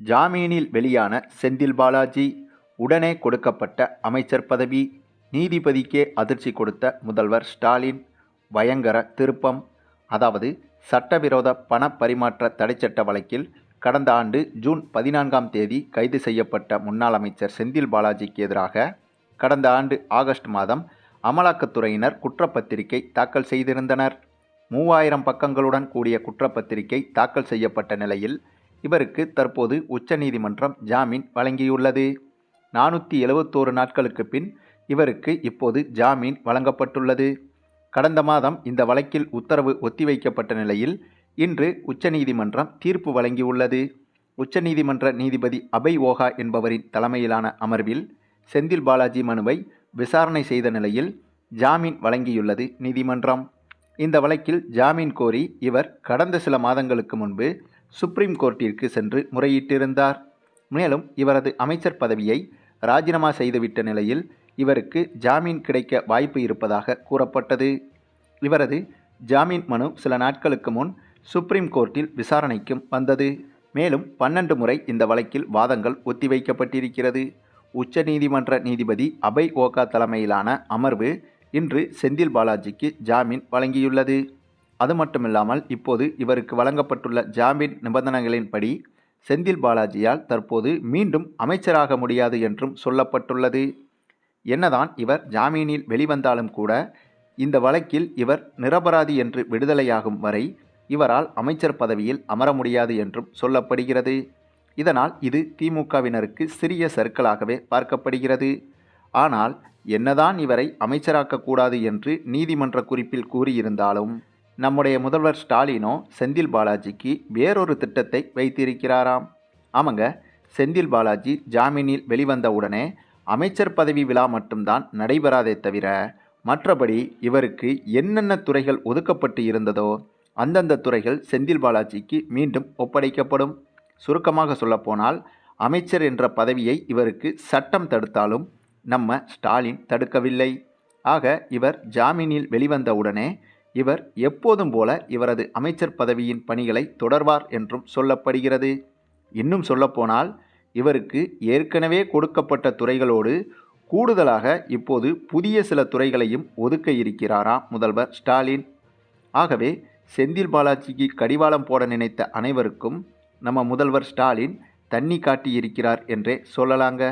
ஜாமீனில் வெளியான செந்தில் பாலாஜி உடனே கொடுக்கப்பட்ட அமைச்சர் பதவி நீதிபதிக்கே அதிர்ச்சி கொடுத்த முதல்வர் ஸ்டாலின் பயங்கர திருப்பம் அதாவது சட்டவிரோத பண பரிமாற்ற தடைச்சட்ட வழக்கில் கடந்த ஆண்டு ஜூன் பதினான்காம் தேதி கைது செய்யப்பட்ட முன்னாள் அமைச்சர் செந்தில் பாலாஜிக்கு எதிராக கடந்த ஆண்டு ஆகஸ்ட் மாதம் அமலாக்கத்துறையினர் குற்றப்பத்திரிகை தாக்கல் செய்திருந்தனர். மூவாயிரம் பக்கங்களுடன் கூடிய குற்றப்பத்திரிகை தாக்கல் செய்யப்பட்ட நிலையில் இவருக்கு தற்போது உச்சநீதிமன்றம் ஜாமீன் வழங்கியுள்ளது. நானூற்றி எழுபத்தோரு நாட்களுக்கு பின் இவருக்கு இப்போது ஜாமீன் வழங்கப்பட்டுள்ளது. கடந்த மாதம் இந்த வழக்கில் உத்தரவு ஒத்திவைக்கப்பட்ட நிலையில் இன்று உச்சநீதிமன்றம் தீர்ப்பு வழங்கியுள்ளது. உச்சநீதிமன்ற நீதிபதி அபய் ஓகா என்பவரின் தலைமையிலான அமர்வில் செந்தில் பாலாஜி மனுவை விசாரணை செய்த நிலையில் ஜாமீன் வழங்கியுள்ளது நீதிமன்றம். இந்த வழக்கில் ஜாமீன் கோரி இவர் கடந்த சில மாதங்களுக்கு முன்பு சுப்ரீம் கோர்ட்டிற்கு சென்று முறையிட்டிருந்தார். மேலும் இவரது அமைச்சர் பதவியை ராஜினாமா செய்துவிட்ட நிலையில் இவருக்கு ஜாமீன் கிடைக்க வாய்ப்பு இருப்பதாக கூறப்பட்டது. இவரது ஜாமீன் மனு சில நாட்களுக்கு முன் சுப்ரீம் கோர்ட்டில் விசாரணைக்கும் வந்தது. மேலும் பன்னெண்டு முறை இந்த வழக்கில் வாதங்கள் ஒத்திவைக்கப்பட்டிருக்கிறது. உச்சநீதிமன்ற நீதிபதி அபய் ஓகா தலைமையிலான அமர்வு இன்று செந்தில் பாலாஜிக்கு ஜாமீன் வழங்கியுள்ளது. அது மட்டுமில்லாமல் இப்போது இவருக்கு வழங்கப்பட்டுள்ள ஜாமீன் நிபந்தனைகளின்படி செந்தில் பாலாஜியால் தற்போது மீண்டும் அமைச்சராக முடியாது என்றும் சொல்லப்பட்டுள்ளது. என்னதான் இவர் ஜாமீனில் வெளிவந்தாலும் கூட இந்த வழக்கில் இவர் நிரபராதி என்று விடுதலையாகும் வரை இவரால் அமைச்சர் பதவியில் அமர முடியாது என்றும் சொல்லப்படுகிறது. இதனால் இது திமுகவினருக்கு சிறிய சர்க்கலாகவே பார்க்கப்படுகிறது. ஆனால் என்னதான் இவரை அமைச்சராக்கக்கூடாது என்று நீதிமன்ற குறிப்பில் கூறியிருந்தாலும் நம்முடைய முதல்வர் ஸ்டாலினோ செந்தில் பாலாஜிக்கு வேறொரு திட்டத்தை வைத்திருக்கிறாராம். ஆமாங்க செந்தில் பாலாஜி ஜாமீனில் வெளிவந்த உடனே அமைச்சர் பதவி விழா மட்டும்தான் நடைபெறாதே தவிர மற்றபடி இவருக்கு என்னென்ன துறைகள் ஒதுக்கப்பட்டு இருந்ததோ அந்தந்த துறைகள் செந்தில் பாலாஜிக்கு மீண்டும் ஒப்படைக்கப்படும். சுருக்கமாக சொல்லப்போனால் அமைச்சர் என்ற பதவியை இவருக்கு சட்டம் தடுத்தாலும் நம்ம ஸ்டாலின் தடுக்கவில்லை. ஆக இவர் ஜாமீனில் வெளிவந்த உடனே இவர் எப்போதும் போல இவரது அமைச்சர் பதவியின் பணிகளை தொடர்வார் என்றும் சொல்லப்படுகிறது. இன்னும் சொல்லப்போனால் இவருக்கு ஏற்கனவே கொடுக்கப்பட்ட துறைகளோடு கூடுதலாக இப்போது புதிய சில துறைகளையும் ஒதுக்க இருக்கிறாராம் முதல்வர் ஸ்டாலின்? ஆகவே செந்தில் பாலாஜிக்கு கடிவாளம் போட நினைத்த அனைவருக்கும் நம்ம முதல்வர் ஸ்டாலின் தண்ணி காட்டியிருக்கிறார் என்றே சொல்லலாங்க.